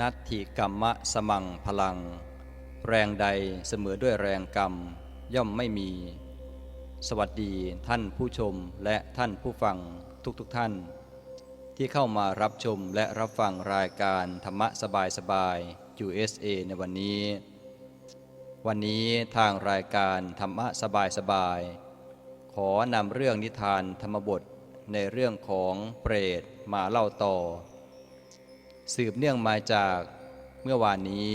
นัตถิกรรมะสมังพลัง แรงใดเสมอด้วยแรงกรรมย่อมไม่มี สวัสดีท่านผู้ชมและท่านผู้ฟังทุกๆทท่าน ที่เข้ามารับชมและรับฟังรายการธรรมะสบายสบาย USA ในวันนี้ วันนี้ทางรายการธรรมะสบายสบาย ขอนำเรื่องนิทานธรรมบทในเรื่องของเปรตมาเล่าต่อ สืบเนื่องมาจากเมื่อวานนี้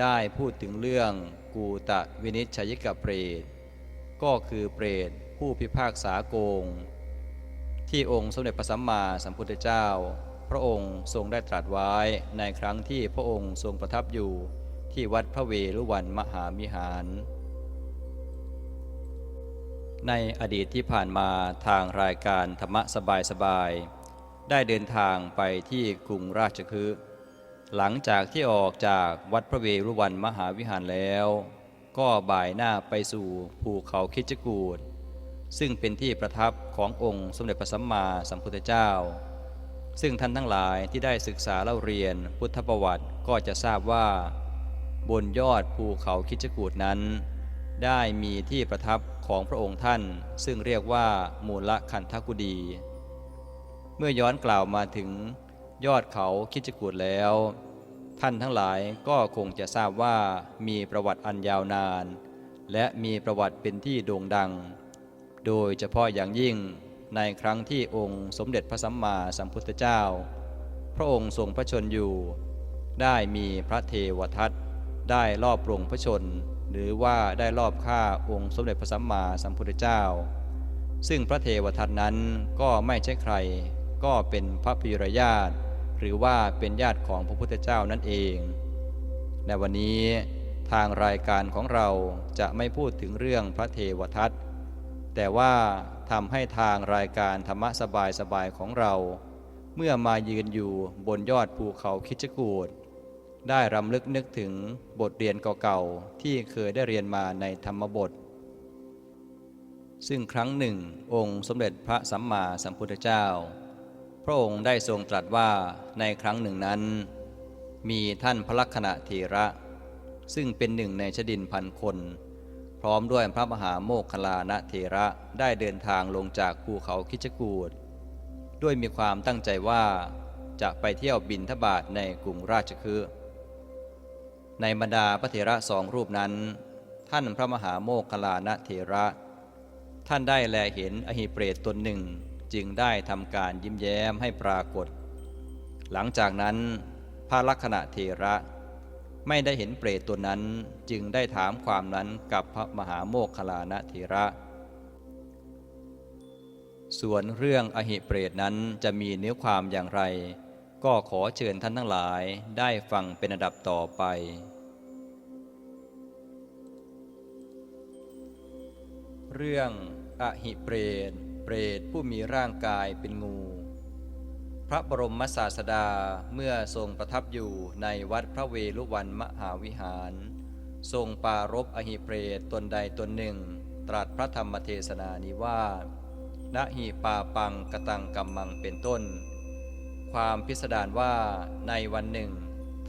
ได้พูดถึงเรื่องกูตะวินิจฉัยกเปรต ก็คือเปรตผู้พิพากษาโกง ที่องค์สมเด็จพระสัมมาสัมพุทธเจ้า พระองค์ทรงได้ตรัสไว้ในครั้งที่พระองค์ทรงประทับอยู่ที่วัดพระเวรุวันมหามิหาร ในอดีตที่ผ่านมาทางรายการธรรมะสบายสบาย ได้เดินทางไปที่กรุงราชคฤห์หลังจากที่ออกจากวัดพระเวรุวันมหาวิหารแล้ว ก็บ่ายหน้าไปสู่ภูเขาคิดจกูดซึ่งเป็นที่ประทับขององค์สมเด็จพระสัมมาสัมพุทธเจ้า ซึ่งท่านทั้งหลายที่ได้ศึกษาเล่าเรียนพุทธประวัติก็จะทราบว่า บนยอดภูเขาคิดจกูดนั้น ได้มีที่ประทับของพระองค์ท่าน ซึ่งเรียกว่ามูลคันธกุดี เมื่อย้อนกล่าวมาถึงยอดเขาคิจกูดแล้ว ท่านทั้งหลายก็คงจะทราบว่ามีประวัติอันยาวนาน และมีประวัติเป็นที่โด่งดัง โดยเฉพาะอย่างยิ่งในครั้งที่องค์สมเด็จพระสัมมาสัมพุทธเจ้า พระองค์ทรงพระชนอยู่ ได้มีพระเทวทัตได้รอบปรงพระชน หรือว่าได้รอบฆ่าองค์สมเด็จพระสัมมาสัมพุทธเจ้า ซึ่งพระเทวทัตนั้นก็ไม่ใช่ใคร ก็เป็นพระพิรญาติ หรือว่าเป็นญาติของพระพุทธเจ้านั่นเอง ในวันนี้ทางรายการของเราจะไม่พูดถึงเรื่องพระเทวทัตแต่ว่าทำให้ทางรายการธรรมะสบายสบายของเรา เมื่อมายืนอยู่บนยอดภูเขาคิจกูดได้รำลึกนึกถึงบทเรียนเก่าๆที่เคยได้เรียนมาในธรรมบท ซึ่งครั้งหนึ่ง องค์สมเด็จพระสัมมาสัมพุทธเจ้า พระองค์ได้ทรงตรัสว่าในครั้งหนึ่งนั้น มีท่านพระลักษณะเถระ ซึ่งเป็นหนึ่งในชดินพันคน พร้อมด้วยพระมหาโมคคลานะเถระได้เดินทางลงจากภูเขาคิจกูดด้วยมีความตั้งใจว่าจะไปเที่ยวบินทบาทในกรุงราชคฤห์ในบรรดาพระเถระสองรูปนั้น ท่านพระมหาโมคคลานะเถระ ท่านได้แลเห็นอหิเปรตตนหนึ่ง จึงได้ทำการยิ้มแย้มให้ปรากฏ หลังจากนั้นพระลักษณะเถระ ไม่ได้เห็นเปรตตัวนั้นจึงได้ถามความนั้นกับพระมหาโมคคลานะเถระ ส่วนเรื่องอหิเปรตนั้นจะมีเนื้อความอย่างไร ก็ขอเชิญท่านทั้งหลายได้ฟังเป็นอันดับต่อไปเรื่องอหิเปรต เปรตผู้มีร่างกายเป็นงู พระบรมศาสดาเมื่อทรงประทับอยู่ในวัดพระเวรุวันมหาวิหาร ทรงปารบอหิเปรตตนใดตนหนึ่ง ตรัสพระธรรมเทศนานี้ว่าณหิปาปังกตังกัมมังเป็นต้น ความพิสดารว่าในวันหนึ่ง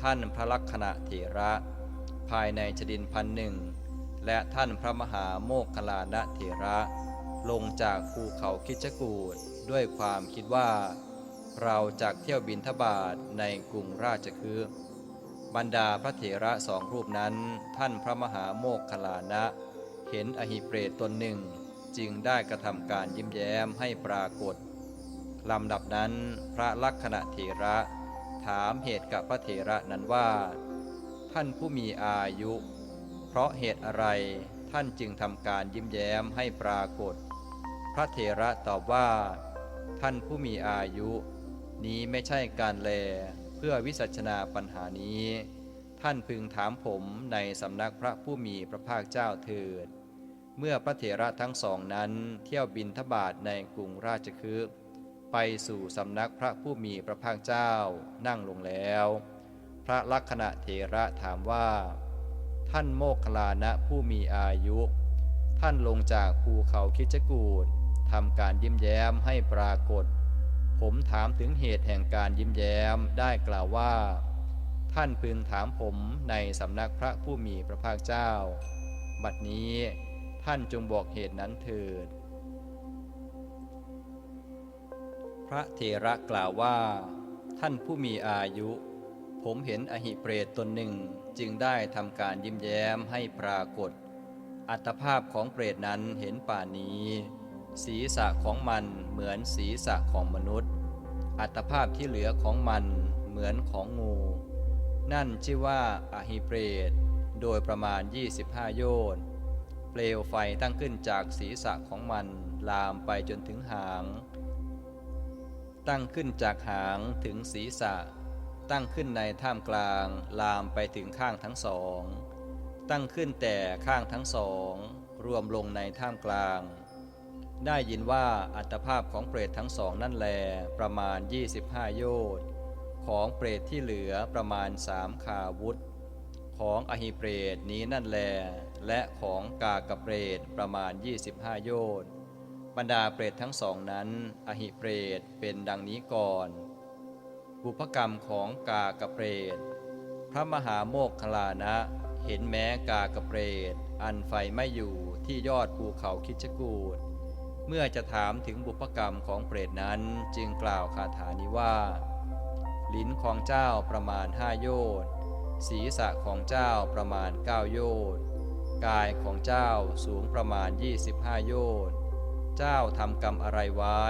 ท่านพระลักษณะเถระ ภายในจดินพันหนึ่ง และท่านพระมหาโมคคลานะเถระ ลงจากภูเขาคิจกูดด้วยความคิดว่า เราจากเที่ยวบินทบาทในกรุงราชคฤห์บรรดาพระเถระสองรูปนั้น ท่านพระมหาโมคคลานะ เห็นอหิเปรตตนหนึ่ง จึงได้กระทำการยิ้มแย้มให้ปรากฏลำดับนั้นพระลักษณะเถระ ถามเหตุกับพระเถระนั้นว่า ท่านผู้มีอายุ เพราะเหตุอะไรท่านจึงทำการยิ้มแย้มให้ปรากฏ ระเถระตอบว่า ท่านผู้มีอายุ นี้ไม่ใช่การแลเพื่อวิสัชนาปัญหานี้ ท่านพึงถามผมในสำนักพระผู้มีพระภาคเจ้าเถิด เมื่อพระเถระทั้งสองนั้นเที่ยวบินทบาทในกรุงราชคฤห์ไปสู่สำนักพระผู้มีพระภาคเจ้านั่งลงแล้ว พระลักษณะเถระถามว่า ท่านโมคลานะผู้มีอายุ ท่านลงจากภูเขาคิจกูด ทำการยิ้มแย้มให้ปรากฏ ผมถามถึงเหตุแห่งการยิ้มแย้มได้กล่าวว่า ท่านพึงถามผมในสำนักพระผู้มีพระภาคเจ้า บัดนี้ท่านจงบอกเหตุนั้นเถิด พระเถระกล่าวว่า ท่านผู้มีอายุ ผมเห็นอหิเปรตตนหนึ่งจึงได้ทำการยิ้มแย้มให้ปรากฏ อัตภาพของเปรตนั้นเห็นป่านนี้ ศีรษะของมันเหมือนศีรษะของมนุษย์ อัตภาพที่เหลือของมันเหมือนของงู นั่นชื่อว่าอหิเปรต โดยประมาณ 25 โยชน์เปลวไฟตั้งขึ้นจากศีรษะของมันลามไปจนถึงหาง ตั้งขึ้นจากหางถึงศีรษะ ตั้งขึ้นในท่ามกลางลามไปถึงข้างทั้งสอง ตั้งขึ้นแต่ข้างทั้งสอง รวมลงในท่ามกลาง ได้ยินว่าอัตภาพของเปรตทั้งสองนั่นแลประมาณ 25 โยชน์ของเปรตที่เหลือประมาณสามขาวุธ ของอหิเปรตนี้นั่นแล และของกากระเปรตประมาณ 25 โยชน์บรรดาเปรตทั้งสองนั้น อหิเปรตเป็นดังนี้ก่อนบุพกรรมของกากระเปรต พระมหาโมกขลานะ เห็นแม้กากระเปรต อันไฟไม่อยู่ที่ยอดภูเขาคิดจกูด เมื่อจะถามถึงบุพกรรมของเปรตนั้นจึงกล่าวคาถานี้ว่า ลิ้นของเจ้าประมาณห้าโยชน์ศีรษะของเจ้าประมาณเก้าโยชน์กายของเจ้าสูงประมาณ 25 โยชน์เจ้าทำกรรมอะไรไว้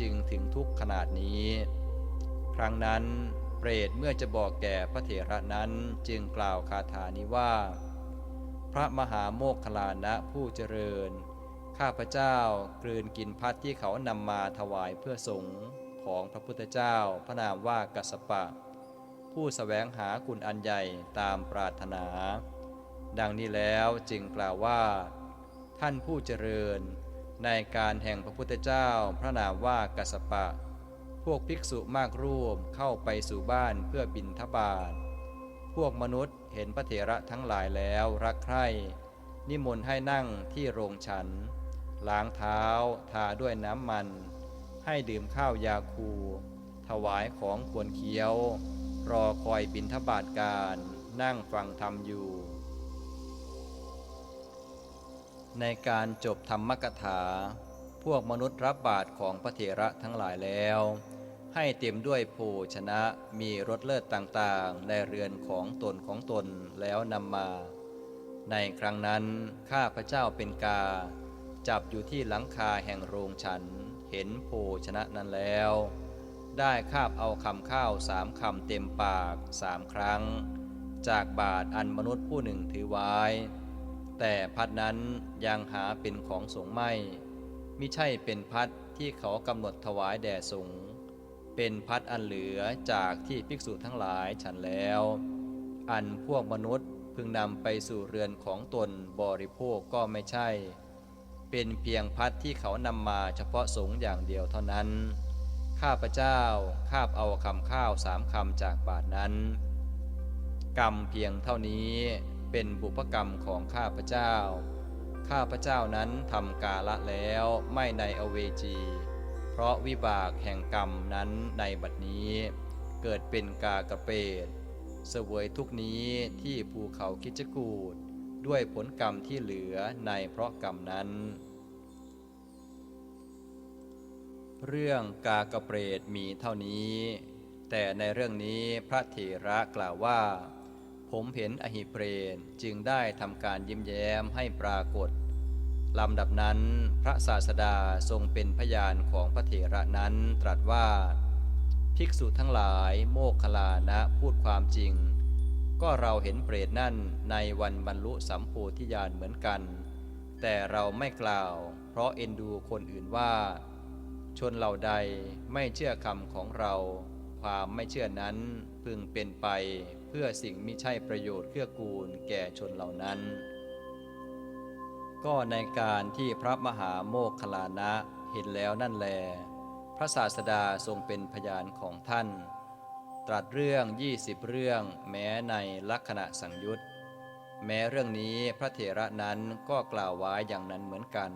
จึงถึงทุกข์ขนาดนี้ ครั้งนั้นเปรตเมื่อจะบอกแก่พระเถระนั้นจึงกล่าวคาถานี้ว่า พระมหาโมคคลานะผู้เจริญ ข้าพเจ้ากลืนกินพัดที่เขานำมาถวายเพื่อสงฆ์ของพระพุทธเจ้าพระนามว่ากัสปะ ผู้สแสวงหาคุณอันใหญ่ตามปรารถนา ดังนี้แล้วจึงกล่าวว่า ท่านผู้เจริญ ในการแห่งพระพุทธเจ้าพระนามว่ากัสสปะ พวกภิกษุมากรูปเข้าไปสู่บ้านเพื่อบินทบาทพวกมนุษย์เห็นพระเถระทั้งหลายแล้วรักใคร่นิมนต์ให้นั่งที่โรงฉัน ล้างเท้าทาด้วยน้ำมัน ให้ดื่มข้าวยาคู ถวายของควรเคี้ยว รอคอยบินทบาทการนั่งฟังธรรมอยู่ ในการจบธรรมกถา พวกมนุษย์รับบาตรของพระเถระทั้งหลายแล้ว ให้เต็มด้วยโภชนะมีรสเลิศต่างๆ ในเรือนของตนของตนแล้วนำมา ในครั้งนั้นข้าพระเจ้าเป็นกา จับอยู่ที่หลังคาแห่งโรงฉัน เห็นโภชนะนั้นแล้ว ได้คาบเอาคำข้าวสามคำเต็มปากสามครั้ง จากบาทอันมนุษย์ผู้หนึ่งถือไว้ แต่พัดนั้นยังหาเป็นของสงไม่มิใช่เป็นพัดที่เขากำหนดถวายแด่สงฆ์เป็นพัดอันเหลือจากที่ภิกษุทั้งหลายฉันแล้ว อันพวกมนุษย์พึงนำไปสู่เรือนของตนบริโภคก็ไม่ใช่ เป็นเพียงพัดที่เขานำมาเฉพาะสงฆ์อย่างเดียวเท่านั้น ข้าพเจ้าคาบเอาคำข้าวสามคำจากบาทนั้น กรรมเพียงเท่านี้เป็นบุพกรรมของข้าพเจ้า ข้าพเจ้านั้นทำกาละแล้วไม่ในอเวจี เพราะวิบากแห่งกรรมนั้นในบัดนี้ เกิดเป็นกากระเปดเสวยทุกนี้ที่ภูเขาคิจกูดด้วยผลกรรมที่เหลือในเพราะกรรมนั้น เรื่องกากระเปรดมีเท่านี้ แต่ในเรื่องนี้พระเถระกล่าวว่า ผมเห็นอหิเปรนจึงได้ทำการยิ้มแย้มให้ปรากฏลำดับนั้นพระศาสดาทรงเป็นพยานของพระเถระนั้นตรัสว่า ภิกษุทั้งหลายโมกขลานะพูดความจริง ก็เราเห็นเปรตนั่นในวันบรรลุสัมโพธิญาณเหมือนกัน แต่เราไม่กล่าว เพราะเอ็นดูคนอื่นว่า ชนเหล่าใดไม่เชื่อคำของเรา ความไม่เชื่อนั้นพึงเป็นไปเพื่อสิ่งมิใช่ประโยชน์เกื้อกูลแก่ชนเหล่านั้น ก็ในการที่พระมหาโมคคลานะเห็นแล้วนั่นแล พระศาสดาทรงเป็นพยานของท่าน ตรัสเรื่องยี่สิบเรื่องแม้ในลักษณะสังยุตแม้เรื่องนี้พระเถระนั้นก็กล่าวไว้อย่างนั้นเหมือนกัน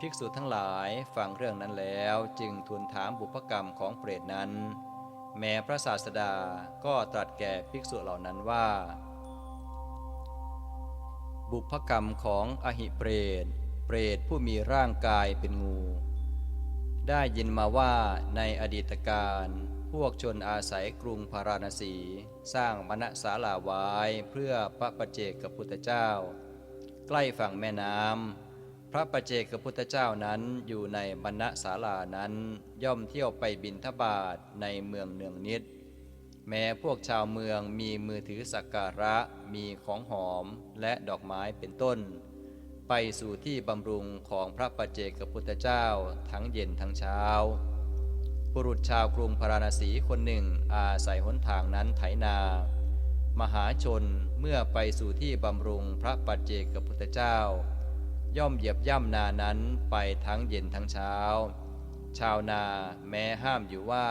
ภิกษุทั้งหลายฟังเรื่องนั้นแล้วจึงทูลถามบุพกรรมของเปรตนั้น แม้พระศาสดาก็ตรัสแก่ภิกษุเหล่านั้นว่า บุพกรรมของอหิเปรต เปรตผู้มีร่างกายเป็นงู ได้ยินมาว่าในอดีตการพวกชนอาศัยกรุงพาราณสี สร้างมณศาลาไว้เพื่อพระประเจกกับพุทธเจ้า ใกล้ฝั่งแม่น้ำ พระประเจกพุทธเจ้านั้นอยู่ในบรรณศาลานั้นย่อมเที่ยวไปบินทบาทในเมืองเนืองนิด แม้พวกชาวเมืองมีมือถือสักการะมีของหอมและดอกไม้เป็นต้น ไปสู่ที่บำรุงของพระประเจกพุทธเจ้าทั้งเย็นทั้งเช้าบุรุษชาวกรุงพาราณสีคนหนึ่งอาศัยหนทางนั้นไถนา มหาชนเมื่อไปสู่ที่บำรุงพระปัจเจกพุทธเจ้า ย่อมเหยียบย่ำนานั้นไปทั้งเย็นทั้งเช้า ชาวนาแม้ห้ามอยู่ว่า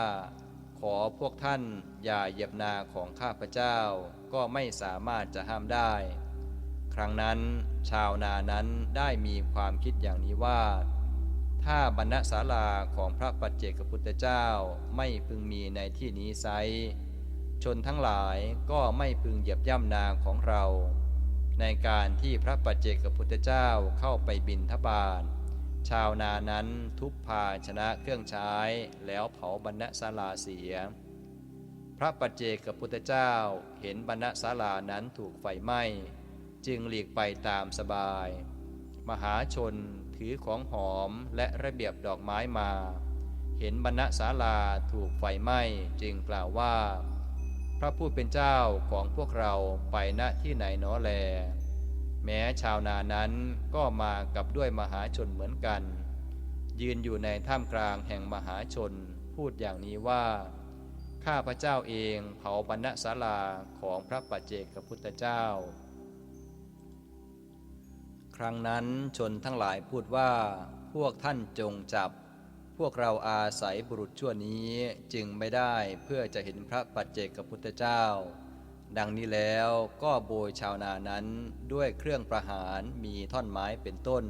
ขอพวกท่านอย่าเหยียบนาของข้าพเจ้าก็ไม่สามารถจะห้ามได้ ครั้งนั้นชาวนานั้นได้มีความคิดอย่างนี้ว่า ถ้าบรรณศาลาของพระปัจเจกพุทธเจ้าไม่พึงมีในที่นี้ไซชนทั้งหลายก็ไม่พึงเหยียบย่ำนาของเรา ในการที่พระปัจเจกพุทธเจ้าเข้าไปบินทบาทชาวนานั้นทุบพาชนะเครื่องใช้แล้วเผาบรรณศาลาเสีย พระปัจเจกพุทธเจ้าเห็นบรรณศาลานั้นถูกไฟไหม้ จึงหลีกไปตามสบาย มหาชนถือของหอมและระเบียบดอกไม้มา เห็นบรรณศาลาถูกไฟไหม้จึงกล่าวว่า พระผู้เป็นเจ้าของพวกเราไปณที่ไหนหนอแล แม้ชาวนานั้นก็มากับด้วยมหาชนเหมือนกัน ยืนอยู่ในท่ามกลางแห่งมหาชนพูดอย่างนี้ว่า ข้าพระเจ้าเองเผาบรรณศาลาของพระปัจเจกพุทธเจ้า ครั้งนั้นชนทั้งหลายพูดว่าพวกท่านจงจับ วกเราอาศัยบุรุษชั่วนี้จึงไม่ได้เพื่อจะเห็นพระปัจเจกพุทธเจ้า ดังนี้แล้วก็โบยชาวนานั้นด้วยเครื่องประหารมีท่อนไม้เป็นต้น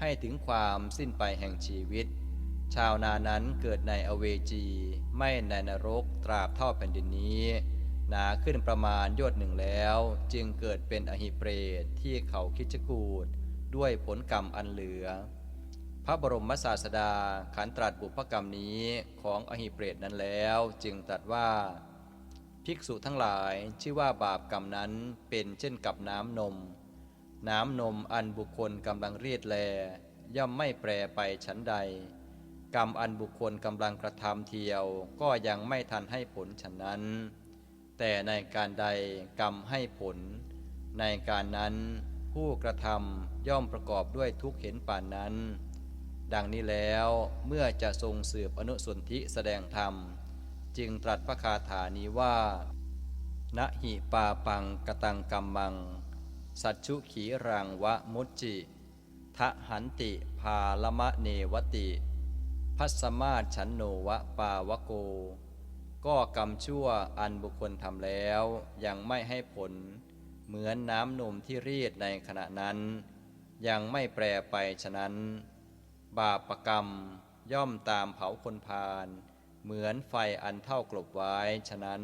ให้ถึงความสิ้นไปแห่งชีวิต ชาวนานั้นเกิดในอเวจี ไม่ในนรกตราบเท่าแผ่นดินนี้หนาขึ้นประมาณยอดหนึ่งแล้ว จึงเกิดเป็นอหิเปรตที่เขาคิดจกูดด้วยผลกรรมอันเหลือ พระบรมศาสดาขันตรัสบุพกรรมนี้ของอหิเปรตนั้นแล้วจึงตรัสว่า ภิกษุทั้งหลายชื่อว่าบาปกรรมนั้นเป็นเช่นกับน้ำนม น้ำนมอันบุคคลกำลังเรียดแล ย่อมไม่แปรไปชั้นใด กรรมอันบุคคลกำลังกระทำเทียวก็ยังไม่ทันให้ผลฉะนั้น แต่ในการใดกรรมให้ผล ในการนั้นผู้กระทำย่อมประกอบด้วยทุกข์เห็นป่านนั้น ดังนี้แล้วเมื่อจะทรงสืบอนุสนธิแสดงธรรม จึงตรัสพระคาถานี้ว่านะหิปาปังกตังกัมมัง สัจชุขีรังวะมุจจิทะหันติพาลมะเนวติ พัสมาชฉันโนวะปาวโก ก็กรรมชั่วอันบุคคลทำแล้วยังไม่ให้ผล เหมือนน้ำนมที่รีดในขณะนั้น ยังไม่แปรไปฉะนั้น บาปกรรมย่อมตามเผาคนพาลเหมือนไฟอันเท่ากลบไว้ฉะนั้น